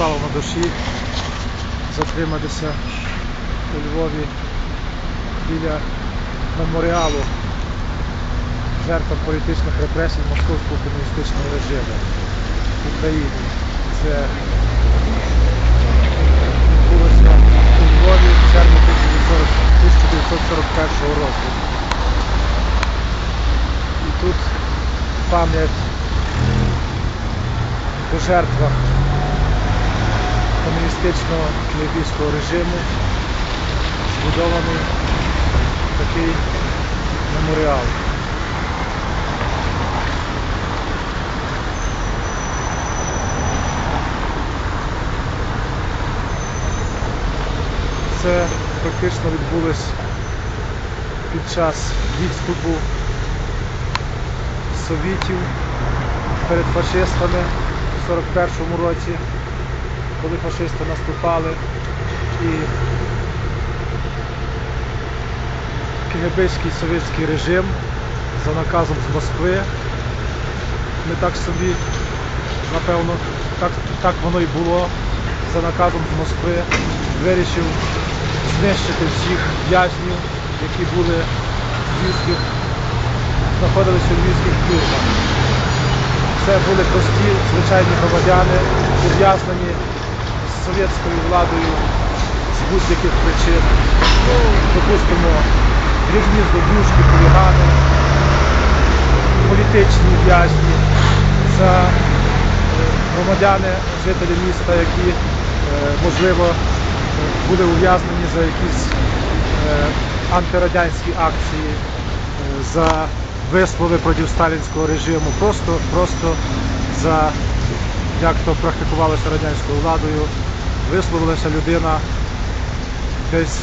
стало на душі затриматися у Львові біля меморіалу жертвам політичних репресій московського комуністичного режиму в Україні. Це відбулося у Львові в червні 1941 року. І тут пам'ять по жертвах комуністичного київського режиму збудований такий меморіал. Це практично відбулось під час відступу совітів перед фашистами в 41-му році, коли фашисти наступали і КГБський совєтський режим за наказом з Москви. Ми так собі, напевно, так, так воно і було. За наказом з Москви вирішив знищити всіх в'язнів, які були в львівських, знаходилися у львівських тюрмах. Це були прості, звичайні громадяни, ув'язнені совєтською владою з будь-яких причин. Ну, допустимо, дрібні здобушки, хулігани, політичні в'язні, за е, громадяни, жителі міста, які, е, можливо, е, були ув'язнені за якісь е, антирадянські акції, за вислови проти сталінського режиму, просто, просто за як то практикувалося радянською владою, висловилася людина десь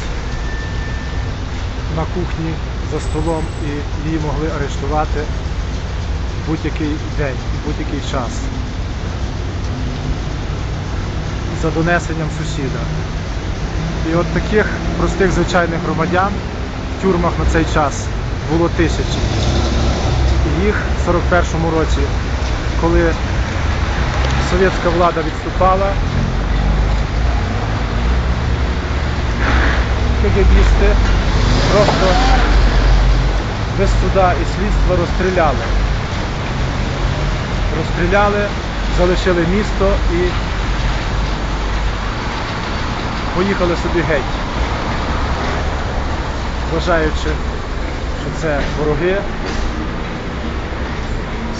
на кухні за столом і її могли арештувати будь-який день, в будь-який час. За донесенням сусіда. І от таких простих звичайних громадян в тюрмах на цей час було тисячі. І їх в 41-му році, коли совєтська влада відступала, КГБісти просто без суда і слідства розстріляли. Розстріляли, залишили місто і поїхали собі геть, вважаючи, що це вороги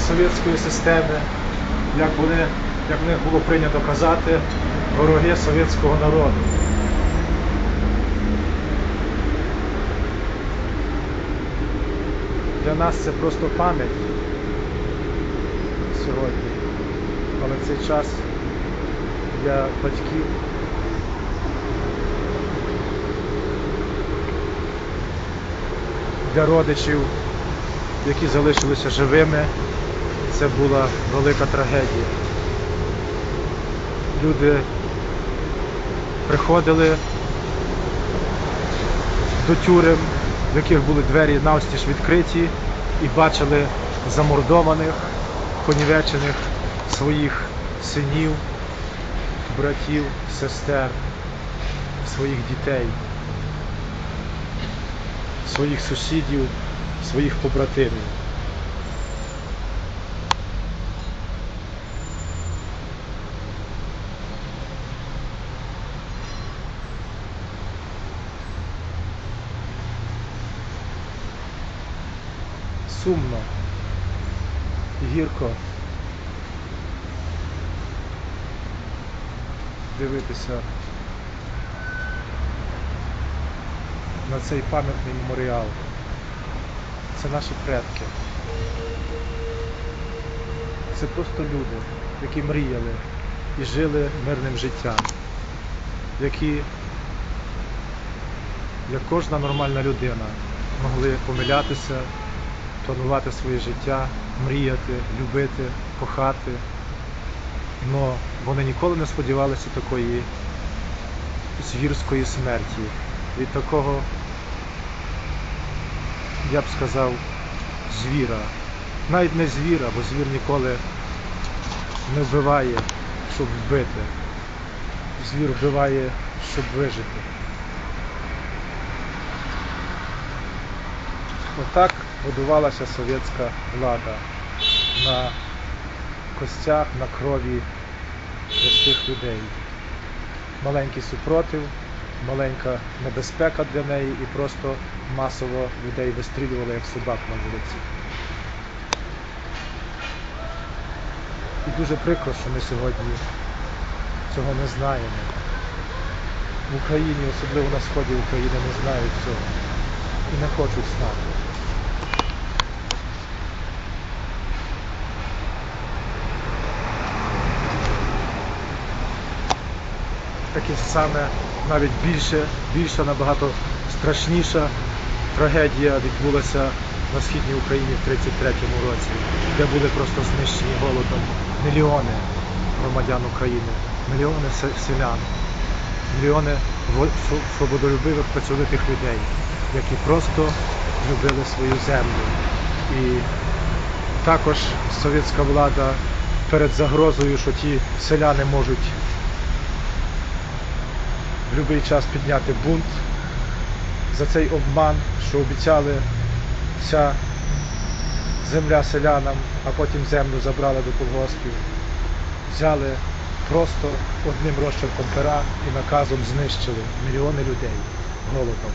совєтської системи, як вони, як в них було прийнято казати, вороги совєтського народу. Для нас це просто пам'ять сьогодні, але цей час для батьків для родичів, які залишилися живими, це була велика трагедія. Люди приходили до тюрем, в яких були двері навстіж відкриті, і бачили замордованих, понівечених своїх синів, братів, сестер, своїх дітей, своїх сусідів, своїх побратимів. Сумно, гірко дивитися на цей пам'ятний меморіал. Це наші предки. Це просто люди, які мріяли і жили мирним життям, які, як кожна нормальна людина, могли помилятися, планувати своє життя, мріяти, любити, кохати. Но вони ніколи не сподівалися такої звірської смерті, від такого, я б сказав, звіра. Навіть не звіра, бо звір ніколи не вбиває, щоб вбити. звір вбиває, щоб вижити. Отак будувалася совєтська влада на костях, на крові простих людей. Маленький супротив, маленька небезпека для неї і просто масово людей вистрілювали як собак на вулиці. І дуже прикро, що ми сьогодні цього не знаємо. В Україні, особливо на сході України, не знають цього і не хочуть знати. Таке ж саме, навіть більше, більша, набагато страшніша трагедія відбулася на східній Україні в 33-му році, де були просто знищені голодом мільйони громадян України, мільйони селян, мільйони во- св- свободолюбивих працьовитих людей, які просто любили свою землю. І також совєтська влада перед загрозою, що ті селяни можуть будь-який час підняти бунт за цей обман, що обіцяли ця земля селянам, а потім землю забрали до колгоспів. Взяли просто одним розчерком пера і наказом знищили мільйони людей голодом.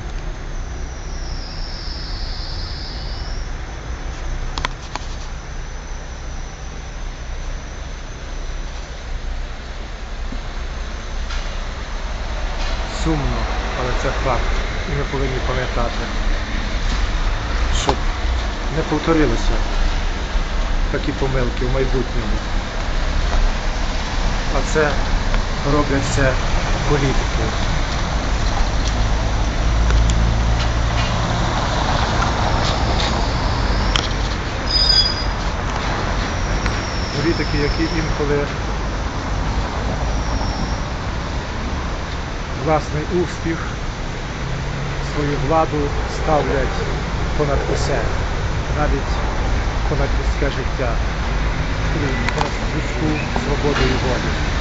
Сумно, але це факт. І ми повинні пам'ятати, щоб не повторилися такі помилки в майбутньому. А це роблять це політики. Політики, які інколи власний успіх, свою владу ставлять понад усе, навіть понад людське життя понад людську свободу і волю.